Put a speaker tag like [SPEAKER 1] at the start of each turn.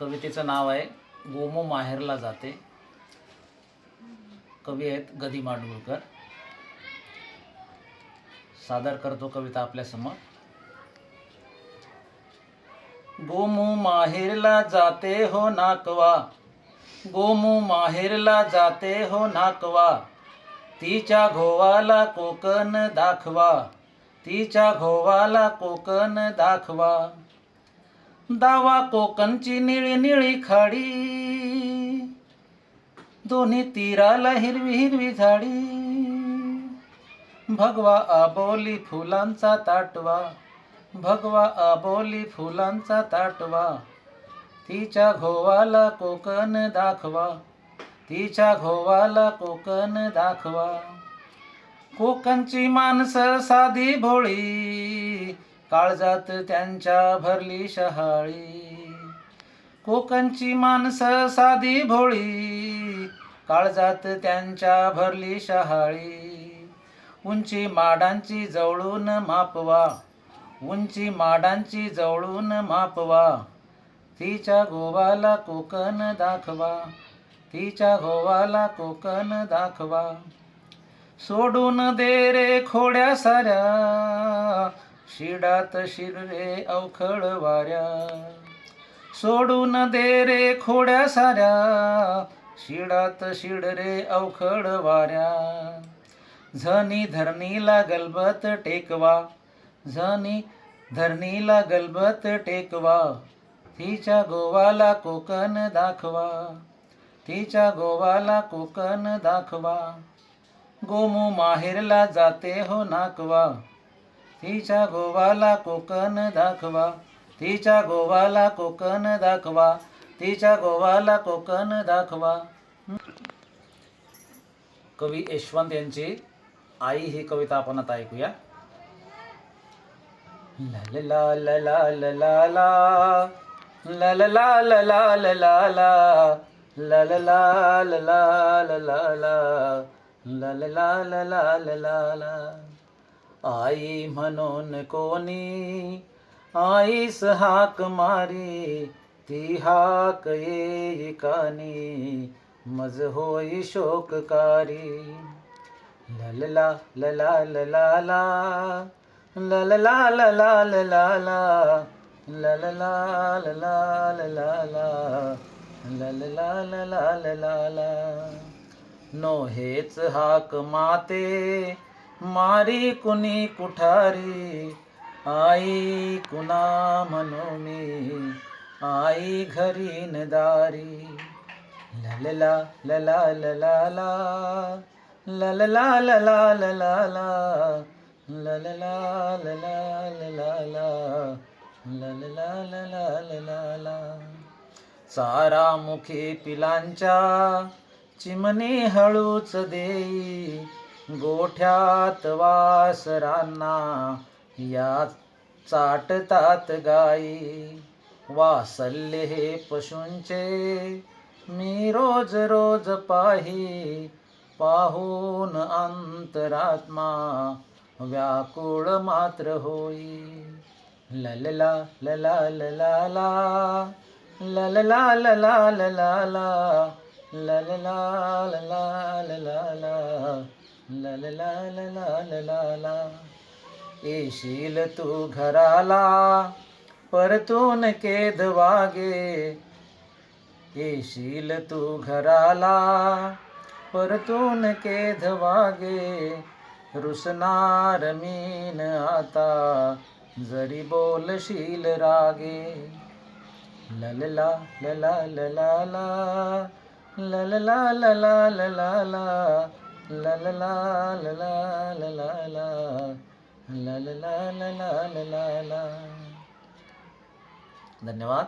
[SPEAKER 1] कवितेचं नाव आहे गोमो माहेरला जाते. कवी आहेत गदी माडगुळकर. सादर करतो कविता आपल्यासमोर गोमू माहेरला जाते हो नाकवा. गोमू माहेरला जाते हो नाकवा. तिच्या घोवाला कोकण दाखवा. तिच्या घोवाला कोकण दाखवा. दावा कोकणची निळी निळी खाडी. दोन्ही तीराला हिरवी हिरवी झाडी. भगवा आबोली फुलांचा ताटवा. भगवा आबोली फुलांचा ताटवा. तिच्या घोवाला कोकण दाखवा. तिच्या घोवाला कोकण दाखवा. कोकणची माणसं साधी भोळी. काळजात त्यांच्या भरली शहाळी. कोकणची माणसं साधी भोळी काळजात त्यांच्या भरली शहाळी. उंची माडांची जवळून मापवा उंची माडांची जवळून मापवा. तिच्या गोवाला कोकण दाखवा तिच्या गोवाला कोकण दाखवा. सोडून दे रे खोड्या साऱ्या शिडात शिररे अवखळ वाऱ्या. सोडून दे रे खोड्या साऱ्या. शिडात शिडरे अवखळ वाऱ्या. झनी धरणीला गलबत टेकवा. झनी धरणीला गलबत टेकवा. तिच्या गोवाला कोकण दाखवा. तिच्या गोवाला कोकण दाखवा. गोमू माहेरला जाते हो नाकवा. तिच्या गोवाला कोकण दाखवा तिच्या गोवाला कोकण दाखवा तिच्या गोवाला कोकण दाखवा कवी यशवंत यांची आई ही कविता आपण आता ऐकूया ला ला ला ला ला ला ला ला ला ला ला ला ला ला आई म्हणून कोणी आईस हाक मारी ती हाक ये कानी मज होई शोककारी. ललला लला लला ला ललला लला लला ला ललला लला लला ला ललला लला लला ला. नो हेच हाक माते मारी कुणी कुठारी आई कुणा म्हणू मी आई घरी न दारी ललला लला लला ला ललला लला लला ला ललला लला लला ला ललला लला लला ला पिलांच्या चिमणी हळूच देई गोठ्यात वासरांना या चाटतात गाई. वासल्य हे पशूंचे मी रोज रोज पाही. पाहून अंतरात्मा व्याकुळ मात्र होई. ललला लला लला ला. ललला लला लला ला. ललला लला लला ला. ला ला ला ला येशील तू घराला परतून केद वागे येशील तू घराला परतून केद वागे रुसणार मीन आता जरी बोलशील रागे ललला लला लला ला ललला लला लला ला ललला लला लला ला ललला लला धन्यवाद